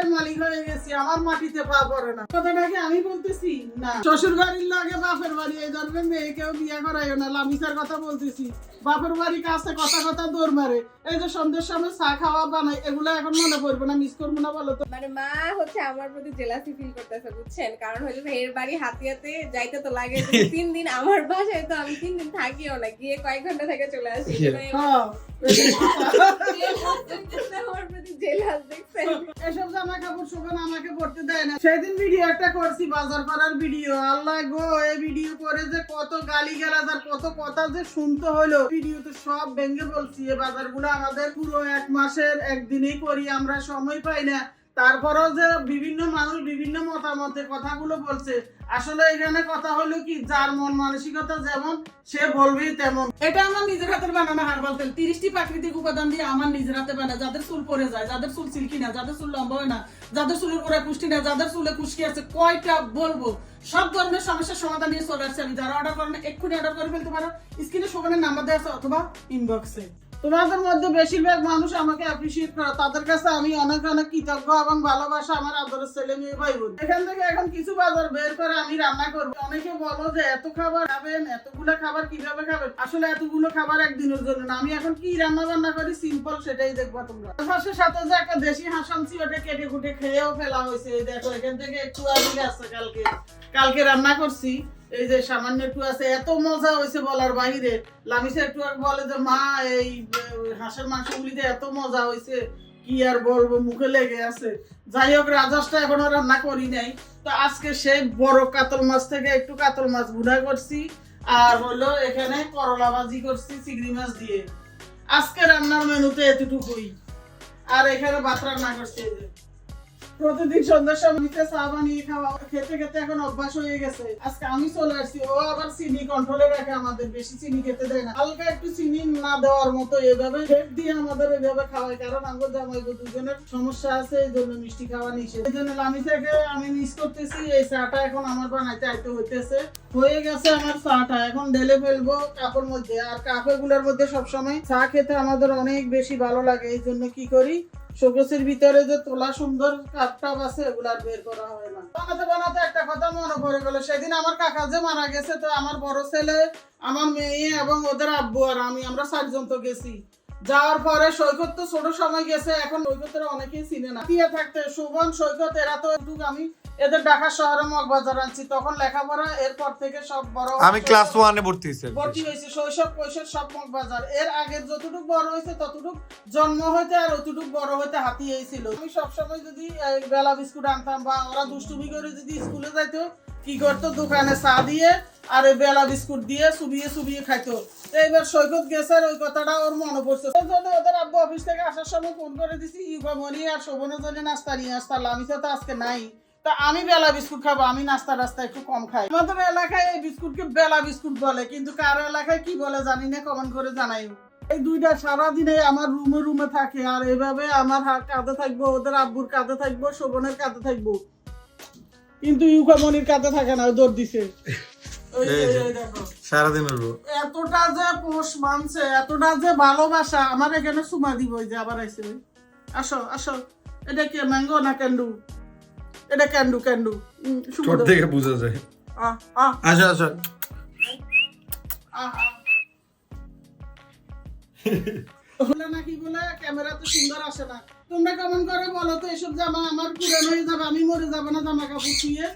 জায়গার মালিক হয়ে গেছি আমার মাটিতে পা পড়ে না। কথাটা কি আমি বলতেছি? না। শ্বশুর বাড়ির লাগে বাপের বাড়ি এই ধরনের মেয়েকেও বিয়ে করাইও না। লামিসার কথা বলতেছি। বাপের বাড়ি কাছে কথা কথা দৌড় মারে। এই যে সন্ধ্যের সময় চা খাওয়া বানাই এগুলো এখন মনে পড়বে না মিস করব না বলো তো। মানে মা হচ্ছে আমার প্রতি জেলাসি ফিল করতেছে বুঝছেন? কারণ হচ্ছে এর বাড়ি হাতিয়াতে যাইতে তো লাগে তিন দিন আমার বাসায় তো আমি তিন দিন থাকিও না। গিয়ে কয়েক ঘণ্টা থেকে চলে আসি। হ্যাঁ। এসব জামা শোভন আমাকে করতে দেয় না। সেদিন ভিডিও একটা করছি, বাজার করার ভিডিও আল্লাহ গো, এই ভিডিও করে যে কত গালি গালাজ আর কত কথা যে শুনতে হলো। ভিডিওতে সব ভেঙে বলছি এ বাজারগুলো আমাদের পুরো এক মাসের একদিনেই করি, আমরা সময় পাই না। তারপরেও যে বিভিন্ন মানুষ বিভিন্ন মতামতে কথাগুলো বলছে, আসলে এখানে কথা হলো কি, যার মন মানসিকতা যেমন, সে বলবেই তেমন। এটা আমার নিজের হাতের বানানো হারবাল তেল তিরিশটি প্রাকৃতিক উপাদান দিয়ে আমার নিজের হাতে বানা যাদের চুল পরে যায়, যাদের চুল সিল্কি না, যাদের চুল লম্বা হয় না, যাদের চুলের গোড়ায় পুষ্টি না যাদের চুলে কুষ্টি আছে, কয়টা বলব? সব ধরনের সমস্যার সমাধান নিয়ে চলে আসছে আমি। যারা অর্ডার করেন, এক্ষুনি অর্ডার করে ফেলতে পারো। স্ক্রিনে শোভনের নাম্বার দেওয়া আছে অথবা ইনবক্সে তোমাদের মধ্যে বেশিরভাগ মানুষ আমাকে অ্যাপ্রিসিয়েট করে। তাদের কাছে আমি অনেক অনেক কৃতজ্ঞ এবং ভালোবাসা আমার আদরের ছেলে মেয়ে, ভাই বোন। এখান থেকে এখন কিছু বাজার বের করে আমি রান্না করব। অনেকে বলো যে, এত খাবার খাবেন? এতগুলো খাবার কীভাবে খাবেন? আসলে এতগুলো খাবার একদিনের জন্য না। আমি এখন কি রান্না বান্না করি? সিম্পল সেটাই দেখবা তোমরা। হাঁসের সাথে যে একটা দেশি হাঁস আনছি ওটা কেটে কুটে খেয়েও ফেলা হয়েছে। দেখো, এখান থেকে একটু আগে আছে কালকে। কালকে রান্না করছি। এই যে সামান্য একটু আছে, এত মজা হয়েছে বলার বাহিরে। লামিসা একটু বলে যে, মা, এই হাঁসের মাংস গুলিতে এত মজা হয়েছে, কি আর বলব, মুখে লেগে আছে। যাই হোক, রাজহাঁসটা এখনও রান্না করি নাই। তো আজকে সেই বড় কাতল মাছ থেকে একটু কাতল মাছ গুঁড়া করছি, আর হলো এখানে করলা ভাজি করছি, চিংড়ি মাছ দিয়ে। আজকে রান্নার মেনুতে এতটুকুই। আর এখানে ভাত রান্না করছি, এই যে। প্রতিদিন সন্ধ্যার সময় নিচে চা বানিয়ে খাওয়া, খেতে খেতে এখন অভ্যাস হয়ে গেছে। আজকে আমি চলে আসছি, ও আবার চিনি কন্ট্রোলে রাখে আমাদের, বেশি চিনি খেতে দেয় না। হালকা একটু চিনি না দেওয়ার মতো এভাবে ফেট দিয়ে আমাদের এভাবে খাওয়াই কারণ আমাদের জামাই দুজনের সমস্যা আছে, এই জন্য মিষ্টি খাওয়া নিষেধ। এই জন্য আমি থেকে আমি মিস করতেছি, এই চাটা এখন আমার বানাইতে আইতে হইতেছে। হয়ে গেছে আমার চাটা, এখন ঢেলে ফেলব কাপের মধ্যে। আর কাপে গুলোর মধ্যে সবসময় চা খেতে আমাদের অনেক বেশি ভালো লাগে, এই জন্য কি করি শোকেসের ভিতরে যে তোলা সুন্দর কাপ টাপ আছে, এগুলো আর বের করা হয় না। বানাতে বানাতে একটা কথা মনে পড়ে গেল। সেদিন আমার কাকা যে মারা গেছে, তো আমার বড় ছেলে, আমার মেয়ে এবং ওদের আব্বু আর আমি, আমরা চারজন তো গেছি। যাওয়ার পরে সৈকত তো ছোট সময় গেছে এখন সৈকতের অনেকেই চিনে না। দিয়ে থাকতে সুবন সৈকত এরা তো একটু আমি এদের ঢাকা শহরে মগবাজার আনছি তখন লেখাপড়া এরপর থেকে সব বড় আমি ক্লাস ওয়ানে ভর্তি হয়েছি ভর্তি হয়েছে শৈশব কৈশোর সব মগবাজার। এর আগে যতটুকু বড় হয়েছে ততটুক জন্ম হইতে আর অতটুক বড় হইতে হাতি ছিল। আমি সবসময় যদি বেলা বিস্কুট আনতাম বা ওরা দুষ্টুমি করে যদি স্কুলে যাইতো কি করতো? দোকানে চা দিয়ে আর এই বেলা বিস্কুট দিয়ে চুবিয়ে চুবিয়ে খাইতো। তো এবার সৈকত গেছে ওই কথাটা ওর মনে পড়ছে। সেই জন্য ওদের আব্বু অফিস থেকে আসার সময় ফোন করে দিছি ইউবামনি আর শোভনের জন্য নাস্তা নিয়ে আসতাম আমি তো আজকে নাই। তা আমি বেলা বিস্কুট খাব, আমি নাস্তা রাস্তা একটু কম খাই। আমাদের এলাকায় এই বিস্কুটকে বেলা বিস্কুট বলে, কিন্তু কারও এলাকায় কি বলে জানি না কমেন্ট করে জানাই। এই দুইটা সারাদিনে আমার রুমে রুমে থাকে, আর এভাবে আমার কাঁধে থাকব, ওদের আব্বুর কাঁধে থাকব, শোভনের কাঁধে থাকব। কিন্তু ইউকামনির কাঁধে থাকে না দৌড় দিছে। এতটা যে পোষ মানছে এতটা যে ভালোবাসা আমার এখানে সুমা দিব যে আবার ওই। আসো আসো। এটা কি ম্যাঙ্গো না ক্যান্ডু? এটা ক্যান্ডু ক্যান্ডু। ছোট থেকে বোঝা যায়। আহ। ওগুলা নাকি বলে ক্যামেরা তো সুন্দর আসে না। কেমন করে বলো তো? এসব জামা আমার পুরানো হয়ে যাবে, আমি মরে যাব না জামা কাপড় ছুঁয়ে